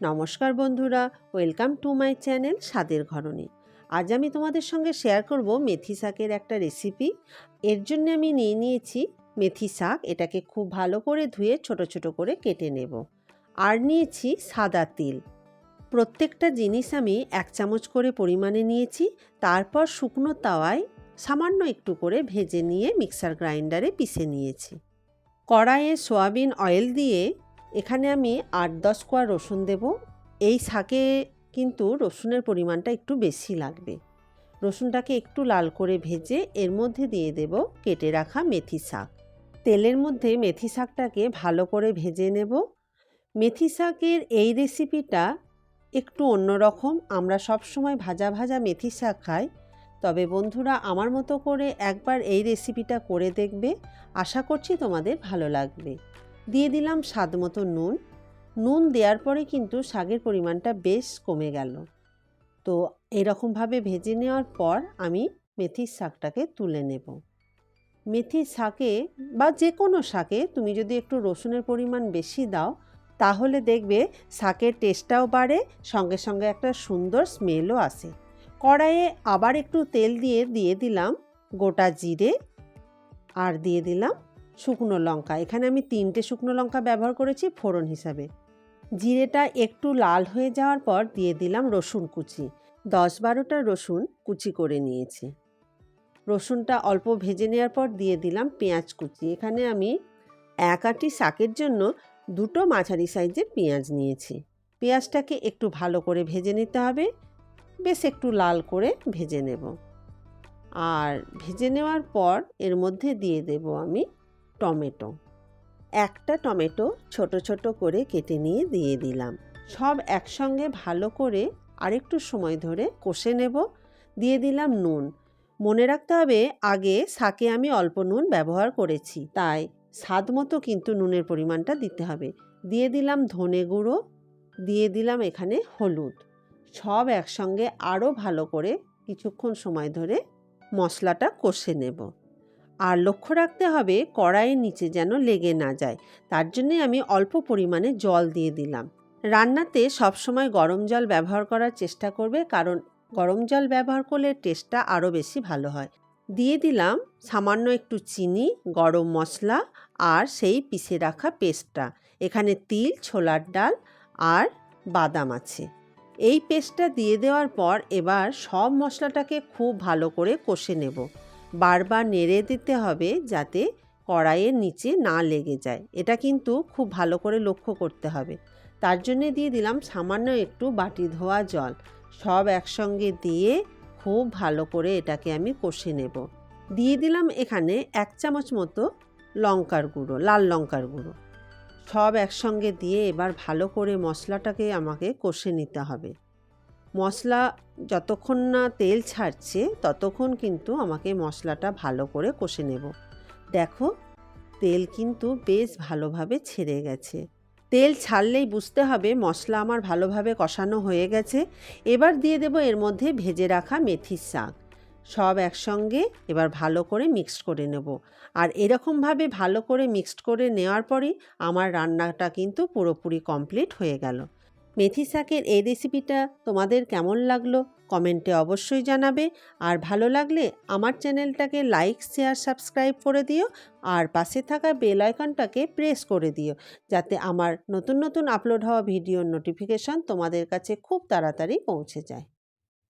নমস্কার বন্ধুরা, welcome to my channel স্বাদের ঘরণী। আজ আমি তোমাদের সঙ্গে শেয়ার করব মেথি শাকের একটা রেসিপি। এর জন্য আমি নিয়ে নিয়েছি মেথি শাক, এটাকে খুব ভালো করে ধুয়ে ছোট ছোট করে কেটে নেব। আর নিয়েছি সাদা তিল। প্রত্যেকটা জিনিস আমি এক চামচ করে পরিমাণে নিয়েছি, তারপর শুকনো তাওয়ায় সামান্য একটু করে ভেজে নিয়ে মিক্সার গ্রাইন্ডারে পিষে নিয়েছি। কড়াইয়ে সোয়াবিন অয়েল দিয়ে এখানে আমি আট দশ কোয়া রসুন দেব। এই শাকে কিন্তু রসুনের পরিমাণটা একটু বেশি লাগবে। রসুনটাকে একটু লাল করে ভেজে এর মধ্যে দিয়ে দেব কেটে রাখা মেথি শাক। তেলের মধ্যে মেথি শাকটাকে ভালো করে ভেজে নেব। মেথি শাকের এই রেসিপিটা একটু অন্যরকম আমরা সব সময় ভাজা ভাজা মেথি শাক খাই। তবে বন্ধুরা, আমার মতো করে একবার এই রেসিপিটা করে দেখবে। আশা করছি তোমাদের ভালো লাগবে। দিয়ে দিলাম স্বাদ মতো নুন। নুন দেওয়ার পরে কিন্তু শাকের পরিমাণটা বেশ কমে গেল। তো এরকমভাবে ভেজে নেওয়ার পর আমি মেথির শাকটাকে তুলে নেব। মেথির শাকে বা যে কোনো শাকে তুমি যদি একটু রসুনের পরিমাণ বেশি দাও, তাহলে দেখবে শাকের টেস্টটাও বাড়ে, সঙ্গে সঙ্গে একটা সুন্দর স্মেলও আসে। কড়াইয়ে আবার একটু তেল দিয়ে দিয়ে দিলাম গোটা জিরে আর দিয়ে দিলাম শুকনো লঙ্কা। এখানে আমি তিনটে শুকনো লঙ্কা ব্যবহার করেছি ফোড়ন হিসাবে। জিরেটা একটু লাল হয়ে যাওয়ার পর দিয়ে দিলাম রসুন কুচি। দশ বারোটা রসুন কুচি করে নিয়েছি। রসুনটা অল্প ভেজে নেওয়ার পর দিয়ে দিলাম পেঁয়াজ কুচি। এখানে আমি এক আটি শাকের জন্য দুটো মাঝারি সাইজের পেঁয়াজ নিয়েছি। পেঁয়াজটাকে একটু ভালো করে ভেজে নিতে হবে। বেশ একটু লাল করে ভেজে নেব। আর ভেজে নেওয়ার পর এর মধ্যে দিয়ে দেব আমি টমেটো। একটা টমেটো ছোট ছোট করে কেটে নিয়ে দিয়ে দিলাম। সব একসঙ্গে ভালো করে আরেকটু সময় ধরে কষে নেব। দিয়ে দিলাম নুন। মনে রাখতে হবে, আগে শাকে আমি অল্প নুন ব্যবহার করেছি, তাই স্বাদ মতো কিন্তু নুনের পরিমাণটা দিতে হবে। দিয়ে দিলাম ধনে গুঁড়ো, দিয়ে দিলাম এখানে হলুদ। সব একসঙ্গে আরও ভালো করে কিছুক্ষণ সময় ধরে মশলাটা কষে নেব। আর লক্ষ্য রাখতে হবে কড়াইয়ের নিচে যেন লেগে না যায়। তার জন্যে আমি অল্প পরিমাণে জল দিয়ে দিলাম। রান্নাতে সবসময় গরম জল ব্যবহার করার চেষ্টা করবে কারণ গরম জল ব্যবহার করলে টেস্টটা আরও বেশি ভালো হয়। দিয়ে দিলাম সামান্য একটু চিনি, গরম মশলা আর সেই পিষে রাখা পেস্টটা এখানে তিল, ছোলার ডাল আর বাদাম আছে। এই পেস্টটা দিয়ে দেওয়ার পর এবার সব মশলাটাকে খুব ভালো করে কষে নেব। বারবার নেড়ে দিতে হবে যাতে কড়াইয়ের নিচে না লেগে যায়। এটা কিন্তু খুব ভালো করে লক্ষ্য করতে হবে। তার জন্যে দিয়ে দিলাম সামান্য একটু বাটি ধোয়া জল। সব একসঙ্গে দিয়ে খুব ভালো করে এটাকে আমি কষে নেব। দিয়ে দিলাম এখানে এক চামচ মতো লঙ্কার গুঁড়ো, লাল লঙ্কার গুঁড়ো। সব একসঙ্গে দিয়ে এবার ভালো করে মশলাটাকে আমাকে কষে নিতে হবে। মশলা যতক্ষণ না তেল ছাড়ছে, ততক্ষণ কিন্তু আমাকে মশলাটা ভালো করে কষে নেব। দেখো, তেল কিন্তু বেশ ভালোভাবে ছেড়ে গেছে। তেল ছাড়লেই বুঝতে হবে মশলা আমার ভালোভাবে কষানো হয়ে গেছে। এবার দিয়ে দেব এর মধ্যে ভেজে রাখা মেথির শাক। সব একসঙ্গে এবার ভালো করে মিক্সড করে নেব। আর এরকমভাবে ভালো করে মিক্সড করে নেওয়ার পরই আমার রান্নাটা কিন্তু পুরোপুরি কমপ্লিট হয়ে গেল। মেথি শাকের এই রেসিপিটা তোমাদের কেমন লাগল? কমেন্টে অবশ্যই জানাবে। আর ভালো লাগলে আমার চ্যানেলটাকে লাইক শেয়ার সাবস্ক্রাইব করে দিও। আর পাশে থাকা বেল আইকনটাকে প্রেস করে দিও। যাতে আমার নতুন নতুন আপলোড হওয়া ভিডিওর নোটিফিকেশান তোমাদের কাছে খুব তাড়াতাড়ি পৌঁছে যায়।